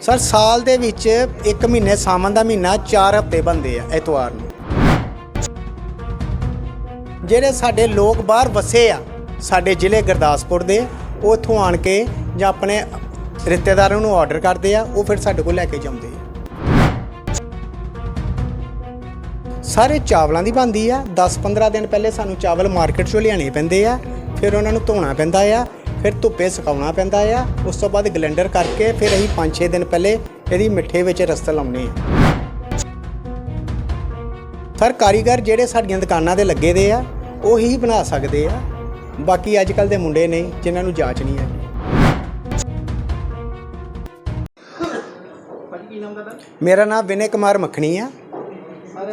Sir, ਸਾਲ ਦੇ ਵਿੱਚ ਇੱਕ ਮਹੀਨੇ, ਸਾਵਣ ਦਾ ਮਹੀਨਾ 4 ਹਫ਼ਤੇ ਬੰਦੇ ਆ ਐਤਵਾਰ ਨੂੰ। ਜਿਹੜੇ ਸਾਡੇ ਲੋਕ ਬਾਹਰ ਵਸੇ ਆ, ਸਾਡੇ ਜ਼ਿਲ੍ਹੇ ਗੁਰਦਾਸਪੁਰ ਦੇ, ਉਹ ਇੱਥੋਂ ਆਣ ਕੇ ਜਾਂ ਆਪਣੇ ਰਿਸ਼ਤੇਦਾਰਾਂ ਨੂੰ ਆਰਡਰ ਕਰਦੇ ਆ, ਉਹ ਫਿਰ ਸਾਡੇ ਕੋਲ ਲੈ ਕੇ ਜਾਂਦੇ ਆ। ਸਾਰੇ ਚਾਵਲਾਂ ਦੀ ਬਣਦੀ ਆ 10-15 ਦਿਨ ਪਹਿਲੇ ਸਾਨੂੰ ਚਾਵਲ ਮਾਰਕੀਟ ਚੋਂ ਲਿਆਣੇ ਪੈਂਦੇ ਆ, ਫਿਰ ਉਹਨਾਂ ਨੂੰ ਧੋਣਾ ਪੈਂਦਾ ਆ ਫਿਰ ਧੁੱਪੇ ਸੁਕਾਉਣਾ ਪੈਂਦਾ ਆ। ਉਸ ਤੋਂ ਬਾਅਦ ਗਲੈਂਡਰ ਕਰਕੇ ਫਿਰ ਅਸੀਂ 5-6 ਦਿਨ ਪਹਿਲੇ ਇਹਦੀ ਮਿੱਠੇ ਵਿੱਚ ਰਸਤ ਲਾਉਣੇ ਆ। ਸਰ ਕਾਰੀਗਰ ਜਿਹੜੇ ਸਾਡੀਆਂ ਦੁਕਾਨਾਂ ਤੇ ਲੱਗੇ ਦੇ ਆ, ਉਹ ਹੀ ਬਣਾ ਸਕਦੇ ਆ। ਬਾਕੀ ਅੱਜ ਕੱਲ ਦੇ ਮੁੰਡੇ ਨੇ, ਜਿਨ੍ਹਾਂ ਨੂੰ ਜਾਂਚ ਨਹੀਂ ਹੈ ਮੇਰਾ ਨਾਮ ਵਿਨੇ ਕੁਮਾਰ ਮੱਖਣੀ ਆ। ਸਰ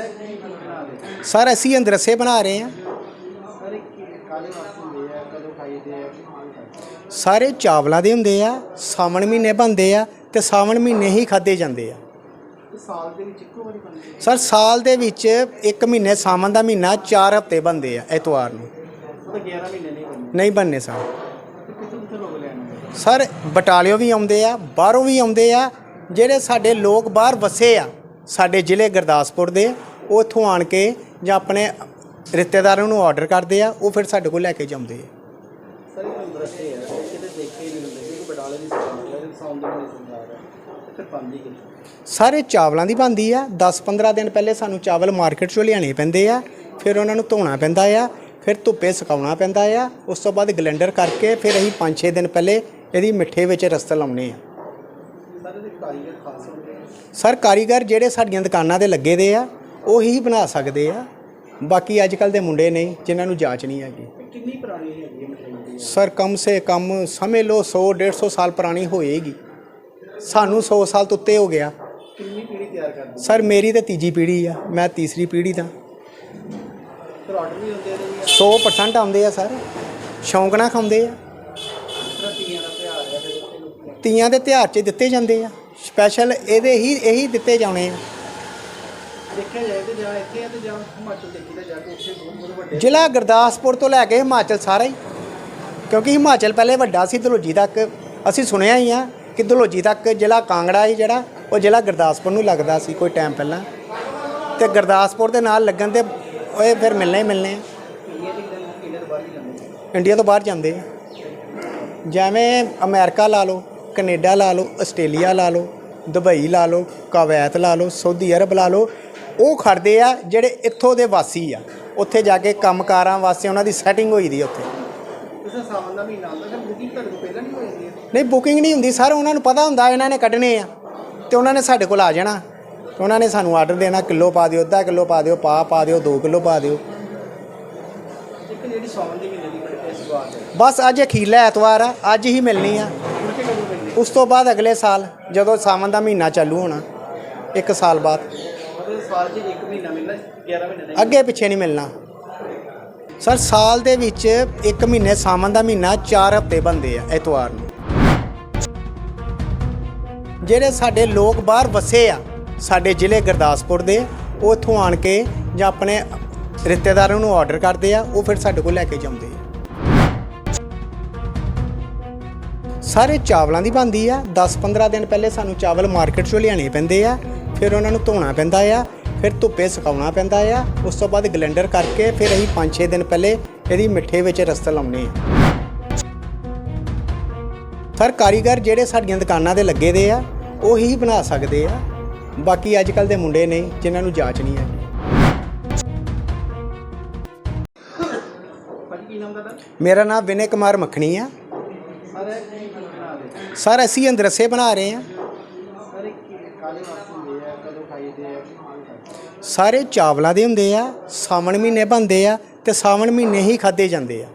ਸਰ ਅਸੀਂ ਅੰਦਰਸੇ ਬਣਾ ਰਹੇ ਆ ਸਰ ਇਹ ਕੀ- ਕਾਹਦੇ ਵਾਸਤੇ ਹੁੰਦੇ ਆ ਕਦੋਂ ਖਾਈਦੇ ਆ ਕੀ ਖਾਈਦੇ ਸਾਰੇ ਚਾਵਲਾਂ ਦੇ ਹੁੰਦੇ ਆ ਸਾਵਣ ਮਹੀਨੇ ਬਣਦੇ ਆ ਤੇ ਸਾਵਣ ਮਹੀਨੇ ਹੀ ਖਾਦੇ ਜਾਂਦੇ ਆ। ਤੇ ਸਾਲ ਦੇ ਵਿੱਚ ਇੱਕੋ ਵਾਰੀ ਬਣਦੇ ਆ? ਸਰ ਸਾਲ ਦੇ ਵਿੱਚ ਇੱਕ ਮਹੀਨੇ ਸਾਵਣ ਦਾ ਮਹੀਨਾ 4 ਹਫ਼ਤੇ ਬਣਦੇ ਆ ਐਤਵਾਰ ਨੂੰ। ਉਹ ਤਾਂ 11 ਮਹੀਨੇ ਨਹੀਂ ਬਣਦੇ। ਨਹੀਂ ਬਣਨੇ ਸਰ। ਤੇ ਕਿੱਥੋਂ ਕਿੱਥੋਂ ਲੋਕ ਲੈਣ ਆਉਂਦੇ ਸਰ ਬਟਾਲਿਓ ਵੀ ਆਉਂਦੇ ਆ ਬਾਹਰੋਂ ਵੀ ਆਉਂਦੇ ਆ ਜਿਹੜੇ ਸਾਡੇ ਲੋਕ ਬਾਹਰ ਵਸੇ ਆ ਸਾਡੇ ਜ਼ਿਲ੍ਹੇ ਗੁਰਦਾਸਪੁਰ ਦੇ ਉਹ ਇੱਥੋਂ ਆਣ ਕੇ ਜਾਂ ਆਪਣੇ ਰਿਸ਼ਤੇਦਾਰਾਂ ਨੂੰ ਆਰਡਰ ਕਰਦੇ ਆ ਉਹ ਫਿਰ ਸਾਡੇ ਕੋਲ ਲੈ ਕੇ ਜਾਂਦੇ ਆ ਸਰ ਇਹ ਤੁਹਾਨੂੰ ਦੱਸੇ ਆ ਇਹ ਕਿਤੇ ਦੇਖੇ ਹੀ ਨਹੀਂ ਹੁੰਦੇ ਕਿਉਂਕਿ ਬਟਾਲੇ ਦੀ ਸੌਂਦ ਹੈ ਸੌਂਦ ਦੇ ਨਹੀਂ ਤੇ ਸਾਰੇ ਚਾਵਲਾਂ ਦੀ ਬਣਦੀ ਆ। 10-15 ਦਿਨ ਪਹਿਲੇ ਸਾਨੂੰ ਚਾਵਲ ਮਾਰਕੀਟ ਚੋਂ ਲਿਆਣੇ ਪੈਂਦੇ ਆ। ਫਿਰ ਉਹਨਾਂ ਨੂੰ ਧੋਣਾ ਪੈਂਦਾ ਆ। ਫਿਰ ਧੁੱਪੇ ਸੁਕਾਉਣਾ ਪੈਂਦਾ ਆ। ਉਸ ਤੋਂ ਬਾਅਦ ਗਲੈਂਡਰ ਕਰਕੇ ਫਿਰ ਅਸੀਂ 5-6 ਦਿਨ ਪਹਿਲੇ ਇਹਦੀ ਮਿੱਠੇ ਵਿੱਚ ਰਸਤ ਲਾਉਣੇ ਆ। ਸਰ ਕਾਰੀਗਰ ਜਿਹੜੇ ਸਾਡੀਆਂ ਦੁਕਾਨਾਂ ਤੇ ਲੱਗੇ ਦੇ ਆ ਉਹ ਬਣਾ ਸਕਦੇ ਆ। ਬਾਕੀ ਅੱਜ ਕੱਲ ਦੇ ਮੁੰਡੇ ਨੇ ਜਿਨ੍ਹਾਂ ਨੂੰ ਜਾਂਚ ਨਹੀਂ ਹੈਗੀ। ਕਿੰਨੀ ਪੁਰਾਣੀ ਹੈਗੀ ਹੈ ਮਠਿਆਈ ਸਰ ਕਮ ਸੇ ਕਮ ਸਮਝ ਲਓ 100 150 ਸਾਲ ਪੁਰਾਣੀ ਹੋਏਗੀ। ਸਾਨੂੰ 100 ਸਾਲ ਤੋਂ ਉੱਤੇ ਹੋ ਗਿਆ। ਕਿੰਨੀ ਪੀੜੀ ਤਿਆਰ ਕਰਦੇ? ਸਰ ਮੇਰੀ ਤਾਂ ਤੀਜੀ ਪੀੜ੍ਹੀ ਆ ਮੈਂ ਤੀਸਰੀ ਪੀੜ੍ਹੀ ਦਾ ਫਿਰ ਆਰਡਰ ਵੀ ਹੁੰਦੇ ਆ ਇਹਦੇ ਵੀ 100% ਆਉਂਦੇ ਆ ਸਰ। ਸ਼ੌਂਕ ਨਾਲ ਖਾਂਦੇ ਆ। ਤੀਆਂ ਦਾ ਹੈ ਤੀਆਂ ਤਿਉਹਾਰ 'ਚ ਦਿੱਤੇ ਜਾਂਦੇ ਆ। ਸਪੈਸ਼ਲ ਇਹਦੇ ਹੀ ਇਹੀ ਦਿੱਤੇ ਜਾਣੇ ਆ। ਦੇਖਿਆ ਜਾਏ ਤੇ ਜਾਂ ਇੱਥੇ ਆ ਤੇ ਜਾਂ ਹਿਮਾਚਲ ਦੇਖੀ ਜਾ ਕੇ ਉੱਥੇ ਬਹੁਤ ਬਹੁਤ ਵੱਡੇ ਜ਼ਿਲ੍ਹਾ ਗੁਰਦਾਸਪੁਰ ਤੋਂ ਲੈ ਕੇ ਹਿਮਾਚਲ ਸਾਰਾ ਹੀ। ਕਿਉਂਕਿ ਹਿਮਾਚਲ ਪਹਿਲੇ ਵੱਡਾ ਸੀ, ਦਲੋਜੀ ਤੱਕ ਅਸੀਂ ਸੁਣਿਆ ਹੀ ਆ ਕਿ ਦਲੋਜੀ ਤੱਕ ਜ਼ਿਲ੍ਹਾ ਕਾਂਗੜਾ ਸੀ ਜਿਹੜਾ, ਉਹ ਜ਼ਿਲ੍ਹਾ ਗੁਰਦਾਸਪੁਰ ਨੂੰ ਲੱਗਦਾ ਸੀ ਕੋਈ ਟਾਈਮ ਪਹਿਲਾਂ। ਤੇ ਗੁਰਦਾਸਪੁਰ ਦੇ ਨਾਲ ਲੱਗਣ ਤੇ ਉਹ ਫਿਰ ਮਿਲਣੇ ਹੀ ਮਿਲਣੇ ਆ। ਇੰਡੀਆ ਤੋਂ ਬਾਹਰ ਜਾਂਦੇ ਆ। ਜਿਵੇਂ ਅਮਰੀਕਾ ਲਾ ਲਓ, ਕੈਨੇਡਾ ਲਾ ਲਓ, ਆਸਟ੍ਰੇਲੀਆ ਲਾ ਲਓ, ਦੁਬਈ ਲਾ ਲਓ, ਕਵੈਤ ਲਾ ਲਓ, ਸਾਊਦੀ ਅਰਬ ਲਾ ਲਓ ਉਹ ਖੜਦੇ ਆ ਜਿਹੜੇ ਇੱਥੋਂ ਦੇ ਵਾਸੀ ਆ। ਉੱਥੇ ਜਾ ਕੇ ਕੰਮਕਾਰਾਂ ਵਾਸਤੇ ਉਹਨਾਂ ਦੀ ਸੈਟਿੰਗ ਹੋਈ ਦੀ ਉੱਥੇ। ਨਹੀਂ ਬੁਕਿੰਗ ਨਹੀਂ ਹੁੰਦੀ ਸਰ ਉਹਨਾਂ ਨੂੰ ਪਤਾ ਹੁੰਦਾ ਇਹਨਾਂ ਨੇ ਕੱਢਣੇ ਆ। ਤੇ ਉਹਨਾਂ ਨੇ ਸਾਡੇ ਕੋਲ ਆ ਜਾਣਾ। ਤੇ ਉਹਨਾਂ ਨੇ ਸਾਨੂੰ ਆਰਡਰ ਦੇਣਾ ਕਿਲੋ ਪਾ ਦਿਓ ਅੱਧਾ ਕਿਲੋ ਪਾ ਦਿਓ ਪਾ ਪਾ ਦਿਓ 2 ਕਿਲੋ ਪਾ ਦਿਓ। ਬਸ ਅੱਜ ਅਖੀਰਲਾ ਐਤਵਾਰ ਆ ਅੱਜ ਹੀ ਮਿਲਣੀ ਆ। ਉਸ ਤੋਂ ਬਾਅਦ ਅਗਲੇ ਸਾਲ ਜਦੋਂ ਸਾਵਣ ਦਾ ਮਹੀਨਾ ਚਾਲੂ ਹੋਣਾ ਇੱਕ ਸਾਲ ਬਾਅਦ। ਸਾਲ 'ਚ ਇੱਕ ਮਹੀਨਾ ਮਿਲਣਾ 11 ਮਹੀਨੇ ਨਹੀਂ ਅੱਗੇ ਪਿੱਛੇ ਨਹੀਂ ਮਿਲਣਾ। ਸਰ, ਸਾਲ ਦੇ ਵਿੱਚ ਇੱਕ ਮਹੀਨੇ ਸਾਵਣ ਦਾ ਮਹੀਨਾ 4 ਹਫ਼ਤੇ ਬਣਦੇ ਆ ਐਤਵਾਰ ਨੂੰ। ਜਿਹੜੇ ਸਾਡੇ ਲੋਕ ਬਾਹਰ ਵਸੇ ਆ, ਸਾਡੇ ਜ਼ਿਲ੍ਹੇ ਗੁਰਦਾਸਪੁਰ ਦੇ, ਉਹ ਇੱਥੋਂ ਆਣ ਕੇ ਜਾਂ ਆਪਣੇ ਰਿਸ਼ਤੇਦਾਰਾਂ ਨੂੰ ਆਰਡਰ ਕਰਦੇ ਆ, ਉਹ ਫਿਰ ਸਾਡੇ ਕੋਲ ਲੈ ਕੇ ਜਾਂਦੇ ਆ। ਸਾਰੇ ਚਾਵਲਾਂ ਦੀ ਬਣਦੀ ਆ। 10-15 ਦਿਨ ਪਹਿਲੇ ਸਾਨੂੰ ਚਾਵਲ ਮਾਰਕੀਟ ਚੋਂ ਲਿਆਣੇ ਪੈਂਦੇ ਆ। ਫਿਰ ਉਹਨਾਂ ਨੂੰ ਧੋਣਾ ਪੈਂਦਾ ਆ ਫਿਰ ਧੁੱਪੇ ਸੁਕਾਉਣਾ ਪੈਂਦਾ ਆ। ਉਸ ਤੋਂ ਬਾਅਦ ਗਲੈਂਡਰ ਕਰਕੇ ਫਿਰ ਅਸੀਂ 5-6 ਦਿਨ ਪਹਿਲੇ ਇਹਦੀ ਮਿੱਠੇ ਵਿੱਚ ਰਸਤ ਲਾਉਣੇ ਆ ਸਰ ਕਾਰੀਗਰ ਜਿਹੜੇ ਸਾਡੀਆਂ ਦੁਕਾਨਾਂ ਤੇ ਲੱਗੇ ਦੇ ਆ ਉਹ ਹੀ ਬਣਾ ਸਕਦੇ ਆ। ਬਾਕੀ ਅੱਜ ਕੱਲ ਦੇ ਮੁੰਡੇ ਨੇ ਜਿਨ੍ਹਾਂ ਨੂੰ ਜਾਂਚ ਨਹੀਂ ਦਾ ਮੇਰਾ ਨਾਮ ਵਿਨੇ ਕੁਮਾਰ ਮੱਖਣੀ ਆ। ਸਰ ਅਸੀਂ ਅੰਦਰਸੇ ਬਣਾ ਰਹੇ ਆ ਕਦੋਂ ਖਾਈਦੇ ਆ ਕੀ ਖਾਈਦੇ ਸਾਰੇ ਚਾਵਲਾਂ ਦੇ ਹੁੰਦੇ ਆ ਸਾਵਣ ਮਹੀਨੇ ਬਣਦੇ ਆ ਤੇ ਸਾਵਣ ਮਹੀਨੇ ਹੀ ਖਾਦੇ ਜਾਂਦੇ ਆ।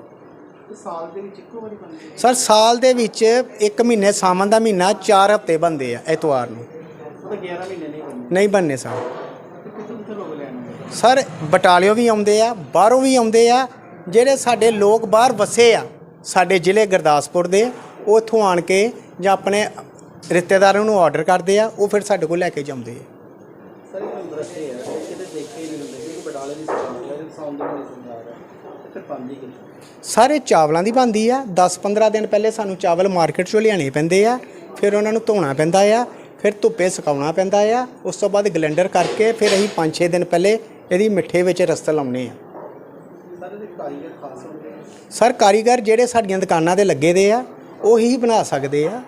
ਤੇ ਸਾਲ ਦੇ ਵਿੱਚ ਇੱਕੋ ਵਾਰੀ ਬਣਦੇ ਆ। ਸਰ ਸਾਲ ਦੇ ਵਿੱਚ ਇੱਕ ਮਹੀਨੇ ਸਾਵਣ ਦਾ ਮਹੀਨਾ 4 ਹਫ਼ਤੇ ਬਣਦੇ ਆ ਐਤਵਾਰ ਨੂੰ। ਉਹ ਤਾਂ 11 ਮਹੀਨੇ ਨਹੀਂ ਬਣਦੇ। ਨਹੀਂ ਬਣਨੇ ਸਰ। ਤੇ ਕਿੱਥੋਂ ਕਿੱਥੋਂ ਲੋਕ ਲੈਣ ਆਉਂਦੇ ਆ? ਸਰ ਬਟਾਲਿਓ ਵੀ ਆਉਂਦੇ ਆ ਬਾਹਰੋਂ ਵੀ ਆਉਂਦੇ ਆ ਜਿਹੜੇ ਸਾਡੇ ਲੋਕ ਬਾਹਰ ਵਸੇ ਆ ਸਾਡੇ ਜ਼ਿਲ੍ਹੇ ਗੁਰਦਾਸਪੁਰ ਦੇ ਉਹ ਇੱਥੋਂ ਆਣ ਕੇ ਜਾਂ ਆਪਣੇ ਰਿਸ਼ਤੇਦਾਰਾਂ ਨੂੰ ਆਰਡਰ ਕਰਦੇ ਆ ਉਹ ਫਿਰ ਸਾਡੇ ਕੋਲ ਲੈ ਕੇ ਜਾਂਦੇ ਆ। ਸਰ ਇਹ ਹੀ ਨਹੀਂ ਹੁੰਦੇ ਕਿਉਂਕਿ ਬਟਾਲੇ ਦੀ ਸੌਂਦ ਹੈ ਸੌਂਦ ਦੇ ਨਹੀਂ ਸਮਝ ਆ ਰਿਹਾ ਤੇ ਫਿਰ ਪਾਉਂਦੀ ਕਿੱਥੋਂ ਸਾਰੇ ਚਾਵਲਾਂ ਦੀ ਬਣਦੀ ਆ। 10-15 ਦਿਨ ਪਹਿਲੇ ਸਾਨੂੰ ਚਾਵਲ ਮਾਰਕੀਟ ਚੋਂ ਲਿਆਣੇ ਪੈਂਦੇ ਆ। ਫਿਰ ਉਹਨਾਂ ਨੂੰ ਧੋਣਾ ਪੈਂਦਾ ਆ। ਫਿਰ ਧੁੱਪੇ ਸੁਕਾਉਣਾ ਪੈਂਦਾ ਆ। ਉਸ ਤੋਂ ਬਾਅਦ ਗਲੈਂਡਰ ਕਰਕੇ ਫਿਰ ਅਸੀਂ 5-6 ਦਿਨ ਪਹਿਲੇ ਇਹਦੀ ਮਿੱਠੇ ਵਿੱਚ ਰਸਤ ਲਾਉਨੇ ਆ। ਸਰ ਕਾਰੀਗਰ ਜਿਹੜੇ ਸਾਡੀਆਂ ਦੁਕਾਨਾਂ ਤੇ ਲੱਗੇ ਦੇ ਆ ਉਹੀ ਬਣਾ ਸਕਦੇ ਆ।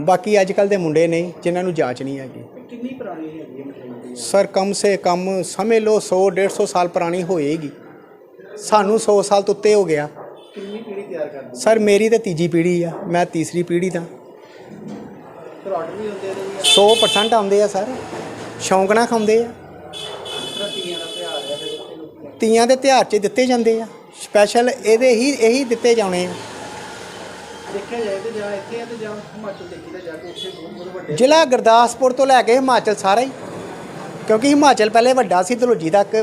ਬਾਕੀ ਅੱਜ ਕੱਲ ਦੇ ਮੁੰਡੇ ਨਹੀਂ ਜਿਨ੍ਹਾਂ ਨੂੰ ਜਾਂਚ ਨਹੀਂ ਹੈਗੀ। ਕਿੰਨੀ ਪੁਰਾਣੀ ਦੀ ਸਰ ਕਮ ਸੇ ਕਮ ਸਮਝ ਲਓ 100 150 ਸਾਲ ਪੁਰਾਣੀ ਹੋਏਗੀ। ਸਾਨੂੰ 100 ਸਾਲ ਤੋਂ ਉੱਤੇ ਹੋ ਗਿਆ। ਕਿੰਨੀ ਪੀੜੀ ਤਿਆਰ ਕਰਦੇ ਸਰ ਮੇਰੀ ਤੇ ਤੀਜੀ ਪੀੜ੍ਹੀ ਆ। ਮੈਂ ਤੀਸਰੀ ਪੀੜ੍ਹੀ ਦਾ ਆਰਡਰ ਵੀ ਹੁੰਦੇ ਇਹਦੇ ਵੀ 100% ਆਉਂਦੇ ਆ ਸਰ। ਸ਼ੌਂਕ ਨਾਲ ਖਾਂਦੇ ਆ। ਤੀਆਂ ਦਾ ਤਿਉਹਾਰ ਹੈ ਫਿਰ ਇੱਥੇ ਲੋਕੀ? ਤੀਆਂ ਦੇ ਤਿਉਹਾਰ 'ਚ ਦਿੱਤੇ ਜਾਂਦੇ ਆ। ਸਪੈਸ਼ਲ ਇਹਦੇ ਹੀ ਇਹੀ ਦਿੱਤੇ ਜਾਣੇ ਆ। ਦੇਖਿਆ ਜਾਏ ਤੇ ਜਾਂ ਇੱਥੇ ਆ ਤੇ ਜਾਂ ਹਿਮਾਚਲ ਦੇਖੀ ਤਾਂ ਜਾ ਕੇ ਉੱਥੇ ਬਹੁਤ ਬਹੁਤ ਵੱਡੇ ਜ਼ਿਲ੍ਹਾ ਗੁਰਦਾਸਪੁਰ ਤੋਂ ਲੈ ਕੇ ਹਿਮਾਚਲ ਸਾਰਾ। ਹੀ ਕਿਉਂਕਿ ਹਿਮਾਚਲ ਪਹਿਲੇ ਵੱਡਾ ਸੀ ਦਲੋਜੀ ਤੱਕ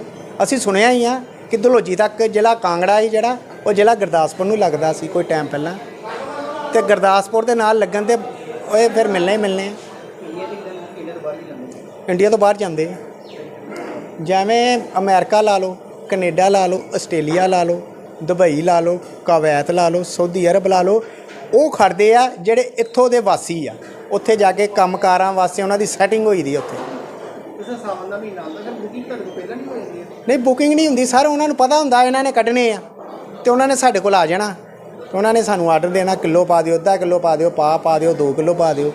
ਅਸੀਂ ਸੁਣਿਆ ਹੀ ਆ। ਕਿ ਦਲੋਜੀ ਤੱਕ ਜ਼ਿਲ੍ਹਾ ਕਾਂਗੜਾ ਸੀ ਜਿਹੜਾ, ਉਹ ਜ਼ਿਲ੍ਹਾ ਗੁਰਦਾਸਪੁਰ ਨੂੰ ਲੱਗਦਾ ਸੀ ਕੋਈ ਟਾਈਮ ਪਹਿਲਾਂ। ਤੇ ਗੁਰਦਾਸਪੁਰ ਦੇ ਨਾਲ ਲੱਗਣ ਤੇ ਉਹ ਫਿਰ ਮਿਲਣੇ ਹੀ ਮਿਲਣੇ ਇੰਡੀਆ ਤੋਂ ਬਾਹਰ ਜਾਂਦੇ ਜਿਵੇਂ ਅਮਰੀਕਾ ਲਾ ਲਓ, ਕੈਨੇਡਾ ਲਾ ਲਓ, ਆਸਟ੍ਰੇਲੀਆ ਲਾ ਲਓ, ਦੁਬਈ ਲਾ ਲਓ, ਕਵੈਤ ਲਾ ਲਓ, ਸਾਊਦੀ ਅਰਬ ਲਾ ਲਓ, ਉਹ ਖੜਦੇ ਆ ਜਿਹੜੇ ਇੱਥੋਂ ਦੇ ਵਾਸੀ ਆ। ਉੱਥੇ ਜਾ ਕੇ ਕੰਮਕਾਰਾਂ ਵਾਸਤੇ ਉਹਨਾਂ ਦੀ ਸੈਟਿੰਗ ਹੋਈ ਦੀ ਉੱਥੇ। ਇਸ ਸਾਵਨ ਦਾ ਮਹੀਨਾ ਆਉਂਦਾ ਫਿਰ ਬੁਕਿੰਗ ਤੁਹਾਡੇ ਕੋਲ ਪਹਿਲਾਂ ਨਹੀਂ ਹੈ। ਬੁਕਿੰਗ ਨਹੀਂ ਹੁੰਦੀ ਸਰ ਉਹਨਾਂ ਨੂੰ ਪਤਾ ਹੁੰਦਾ ਇਹਨਾਂ ਨੇ ਕੱਢਣੇ ਆ। ਤੇ ਉਹਨਾਂ ਨੇ ਸਾਡੇ ਕੋਲ ਆ ਜਾਣਾ। ਤੇ ਉਹਨਾਂ ਨੇ ਸਾਨੂੰ ਆਰਡਰ ਦੇਣਾ ਕਿਲੋ ਪਾ ਦਿਓ ਅੱਧਾ ਕਿਲੋ ਪਾ ਦਿਓ ਪਾ ਪਾ ਦਿਓ 2 ਕਿਲੋ ਪਾ ਦਿਓ।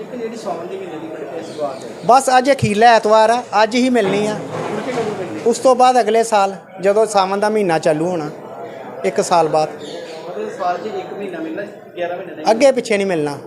ਇੱਕ ਜਿਹੜੀ ਸਾਵਨ ਦੀ ਮਹੀਨੇ ਦੀ ਬੜੀ ਇਸ ਬਾਤ ਹੈ ਬਸ ਅੱਜ ਅਖੀਰਲਾ ਐਤਵਾਰ ਆ ਅੱਜ ਹੀ ਮਿਲਣੀ ਆ। ਮੁੜ ਕੇ ਕਦੋਂ ਮਿਲਣੀ? ਉਸ ਤੋਂ ਬਾਅਦ ਅਗਲੇ ਸਾਲ ਜਦੋਂ ਸਾਵਣ ਦਾ ਮਹੀਨਾ ਚਾਲੂ ਹੋਣਾ ਇੱਕ ਸਾਲ ਬਾਅਦ। ਮਤਲਬ ਸਾਲ 'ਚ ਇੱਕ ਮਹੀਨਾ ਮਿਲਣਾ 11 ਮਹੀਨੇ ਦਾ ਅੱਗੇ ਪਿੱਛੇ ਨਹੀਂ ਮਿਲਣਾ।